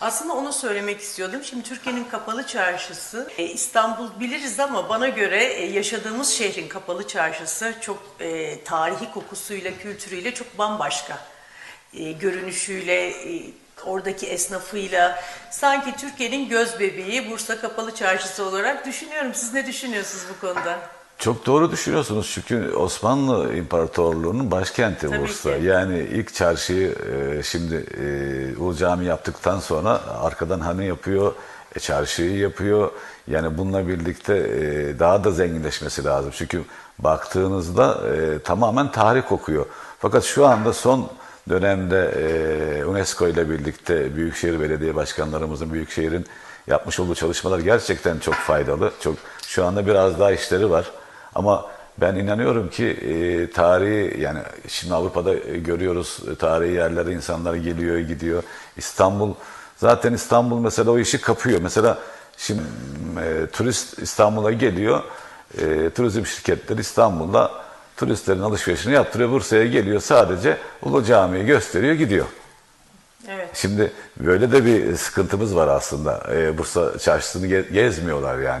Aslında onu söylemek istiyordum. Şimdi Türkiye'nin kapalı çarşısı, e, İstanbul biliriz ama bana göre e, yaşadığımız şehrin kapalı çarşısı çok e, tarihi kokusuyla, kültürüyle çok bambaşka. Görünüşüyle, oradaki esnafıyla sanki Türkiye'nin göz bebeği Bursa Kapalı Çarşısı olarak düşünüyorum. Siz ne düşünüyorsunuz bu konuda? Çok doğru düşünüyorsunuz çünkü Osmanlı İmparatorluğu'nun başkenti Tabii Bursa. ki. Yani ilk çarşıyı e, şimdi e, Ulu Cami yaptıktan sonra arkadan hanı yapıyor, e, çarşıyı yapıyor. Yani bununla birlikte e, daha da zenginleşmesi lazım. Çünkü baktığınızda e, tamamen tarih kokuyor. Fakat şu anda son dönemde e, UNESCO ile birlikte Büyükşehir Belediye Başkanlarımızın, Büyükşehir'in yapmış olduğu çalışmalar gerçekten çok faydalı. Çok Şu anda biraz daha işleri var. Ama ben inanıyorum ki e, tarihi yani şimdi Avrupa'da e, görüyoruz e, tarihi yerlere insanlar geliyor gidiyor. İstanbul zaten İstanbul mesela o işi kapıyor. Mesela şimdi e, turist İstanbul'a geliyor. E, turizm şirketleri İstanbul'da turistlerin alışverişini yaptırıyor. Bursa'ya geliyor sadece Ulu Cami'yi gösteriyor gidiyor. Evet. Şimdi böyle de bir sıkıntımız var aslında. E, Bursa çarşısını ge- gezmiyorlar yani.